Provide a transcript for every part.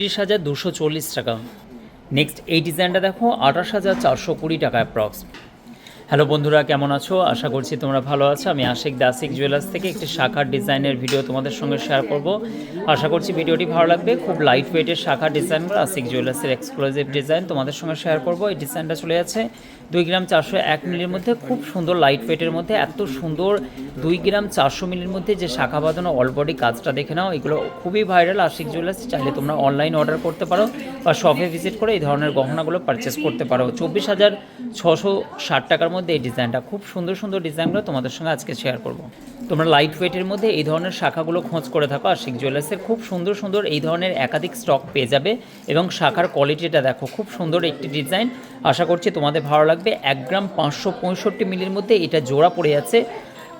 তিরিশ হাজার দুশো চল্লিশ টাকা। নেক্সট এই ডিজাইনটা দেখো, আঠাশ হাজার চারশো কুড়ি টাকা অ্যাপ্রক্স হ্যালো বন্ধুরা, কেমন আছো? আশা করছি তোমরা ভালো আছো। আমি আশিক দাসিক জুয়েলার্স থেকে একটি শাখার ডিজাইনের ভিডিও তোমাদের সঙ্গে শেয়ার করব। আশা করছি ভিডিওটি ভালো লাগবে। খুব লাইট ওয়েটের শাখার ডিজাইনগুলো আশিক জুয়েলার্সের এক্সক্লুসিভ ডিজাইন তোমাদের সঙ্গে শেয়ার করব। এই ডিজাইনটা চলে যাচ্ছে দুই গ্রাম চারশো এক মিলির মধ্যে। খুব সুন্দর লাইট ওয়েটের মধ্যে, এত সুন্দর দুই গ্রাম চারশো মিলির মধ্যে যে শাখা বাঁধানো অলবডি কাজটা দেখে নাও। এগুলো খুবই ভাইরাল আশিক জুয়েলার্স, চাইলে তোমরা অনলাইন অর্ডার করতে পারো বা শপে ভিজিট করে এই ধরনের গহনাগুলো পারচেস করতে পারো। চব্বিশ হাজার ছশো ষাট টাকার মধ্যে এই ডিজাইনটা, খুব সুন্দর সুন্দর ডিজাইনগুলো তোমাদের সঙ্গে আজকে শেয়ার করব। তোমরা লাইট ওয়েটের মধ্যে এই ধরনের শাখাগুলো খোঁজ করে থাকো আশিক জুয়েলার্সের খুব সুন্দর সুন্দর এই ধরনের একাধিক স্টক পেয়ে যাবে এবং শাখার কোয়ালিটিটা দেখো, খুব সুন্দর একটি ডিজাইন আশা করছি তোমাদের ভালো লাগবে। এক গ্রাম পাঁচশো পঁয়ষট্টি মিলির মধ্যে এটা জোড়া পড়ে যাচ্ছে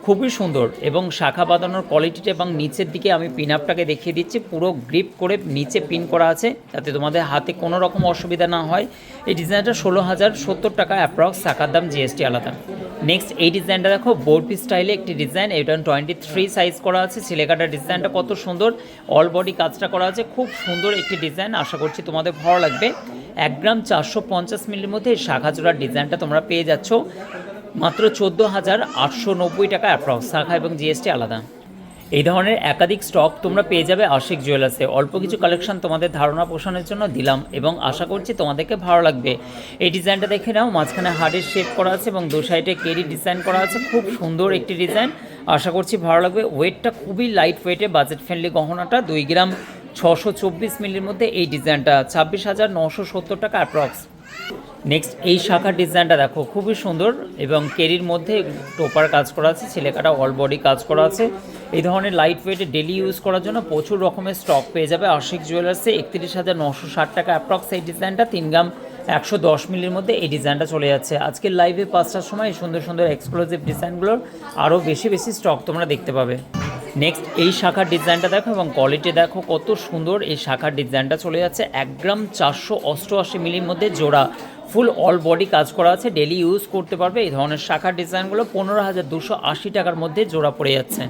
খুবই সুন্দর এবং শাখা বাঁধানোর কোয়ালিটিটা এবং নিচের দিকে আমি পিন আপটাকে দেখিয়ে দিচ্ছি। পুরো গ্রিপ করে নিচে পিন করা আছে, যাতে তোমাদের হাতে কোনো রকম অসুবিধা না হয়। এই ডিজাইনটা ষোলো হাজার সত্তর টাকা অ্যাপ্রক্স শাখার দাম জিএসটি আলাদা। নেক্সট এই ডিজাইনটা দেখো বোর্ডপি স্টাইলে একটি ডিজাইন, এটা টোয়েন্টি থ্রি সাইজ করা আছে। সিলেকাটার ডিজাইনটা কত সুন্দর অল বডি কাজটা করা আছে। খুব সুন্দর একটি ডিজাইন, আশা করছি তোমাদের ভালো লাগবে। এক গ্রাম চারশো পঞ্চাশ মিলির মধ্যে এই শাখা জোড়ার ডিজাইনটা তোমরা পেয়ে যাচ্ছ। মাত্র চোদ্দ হাজার আটশো নব্বই টাকা অ্যাপ্রক্স, শাখা এবং জিএসটি আলাদা। এই ধরনের একাধিক স্টক তোমরা পেয়ে যাবে আশিক জুয়েলার্সে। অল্প কিছু কালেকশন তোমাদের ধারণা পোষণের জন্য দিলাম এবং আশা করছি তোমাদেরকে ভালো লাগবে। এই ডিজাইনটা দেখে নাও, মাঝখানে হার্ডের শেপ করা আছে এবং দু সাইডে কেরি ডিজাইন করা আছে। খুব সুন্দর একটি ডিজাইন। আশা করছি ভালো লাগবে। ওয়েটটা খুবই লাইট ওয়েটে বাজেট ফ্রেন্ডলি গহনাটা দুই গ্রাম ছশো চব্বিশ মিলির মধ্যে এই ডিজাইনটা। ছাব্বিশ হাজার নশো সত্তর টাকা অ্যাপ্রক্স। নেক্সট এই শাখার ডিজাইনটা দেখো, খুবই সুন্দর এবং কেরির মধ্যে টোপার কাজ করা আছে ছেলেকাটা অল বডি কাজ করা আছে। এই ধরনের লাইট ওয়েটে ডেলি ইউজ করার জন্য প্রচুর রকমের স্টক পেয়ে যাবে। আশিক জুয়েলার্সে একত্রিশ হাজার নশো ষাট টাকা অ্যাপ্রক্স এই ডিজাইনটা তিন গ্রাম একশো দশ মিলির মধ্যে এই ডিজাইনটা চলে যাচ্ছে। আজকের লাইভে পাঁচটার সময় সুন্দর সুন্দর এক্সক্লুসিভ ডিজাইনগুলোর আরও বেশি বেশি স্টক তোমরা দেখতে পাবে। নেক্সট এই শাখার ডিজাইনটা দেখো এবং কোয়ালিটি দেখো, কত সুন্দর এই শাখার ডিজাইনটা চলে যাচ্ছে। এক গ্রাম চারশো অষ্টআশি মিলির মধ্যে জোড়া। ফুল অল বডি কাজ করা আছে ডেলি ইউজ করতে পারবে। এই ধরনের শাখার ডিজাইনগুলো পনেরো হাজার দুশো আশি টাকার মধ্যে জোড়া পড়ে যাচ্ছে।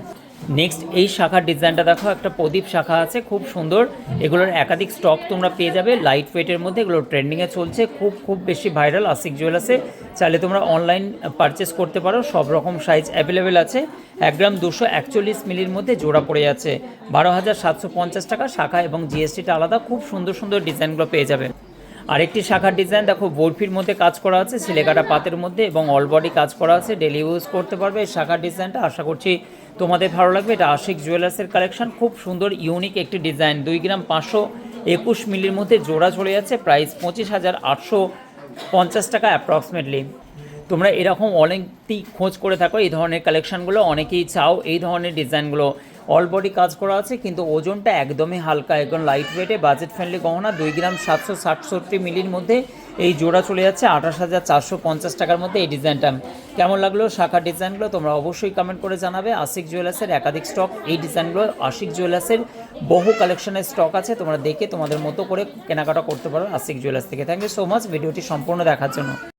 নেক্সট এই শাখার ডিজাইনটা দেখো, একটা প্রদীপ শাখা আছে, খুব সুন্দর। এগুলোর একাধিক স্টক তোমরা পেয়ে যাবে। লাইট ওয়েটের মধ্যে এগুলো ট্রেন্ডিংয়ে চলছে। খুব খুব বেশি ভাইরাল আশিক জুয়েলার্সে চাইলে তোমরা অনলাইন পারচেস করতে পারো। সব রকম সাইজ অ্যাভেলেবেল আছে। এক গ্রাম দুশো একচল্লিশ মিলির মধ্যে জোড়া পড়ে যাচ্ছে। বারো হাজার সাতশো পঞ্চাশ টাকা শাখা এবং জিএসটিটা আলাদা। খুব সুন্দর সুন্দর ডিজাইনগুলো পেয়ে যাবে। আরেকটি শাখার ডিজাইন দেখো বরফির মধ্যে কাজ করা আছে, সিলেকাটা পাতের মধ্যে এবং অল বডি কাজ করা আছে ডেলি ইউজ করতে পারবে। এই শাখার ডিজাইনটা আশা করছি তোমাদের ভালো লাগবে। এটা আশিক জুয়েলার্সের কালেকশন খুব সুন্দর ইউনিক একটি ডিজাইন দুই গ্রাম পাঁচশো একুশ মিলির মধ্যে জোড়া চলে যাচ্ছে প্রাইস পঁচিশ হাজার আটশো পঞ্চাশ টাকা অ্যাপ্রক্সিমেটলি তোমরা এরকম অনেকই খোঁজ করে থাকো, এই ধরনের কালেকশানগুলো অনেকেই চাও এই ধরনের ডিজাইনগুলো অল বডি কাজ করা আছে, কিন্তু ওজনটা একদমই হালকা। একদম লাইট ওয়েটে বাজেট ফ্রেন্ডলি গহনা, দুই গ্রাম সাতশো ষাটষট্টি মিলির মধ্যে এই জোড়া চলে যাচ্ছে আঠাশ হাজার চারশো পঞ্চাশ টাকার মধ্যে এই ডিজাইনটা কেমন লাগল শাখা ডিজাইনগুলো তোমরা অবশ্যই কমেন্ট করে জানাবে। আশিক জুয়েলার্সের একাধিক স্টক এই ডিজাইনগুলো আশিক জুয়েলার্সের বহু কালেকশনের স্টক আছে, তোমরা দেখে তোমাদের মতো করে কেনাকাটা করতে পারো আশিক জুয়েলার্স থেকে। থ্যাংক ইউ সো মাচ ভিডিওটি সম্পূর্ণ দেখার জন্য।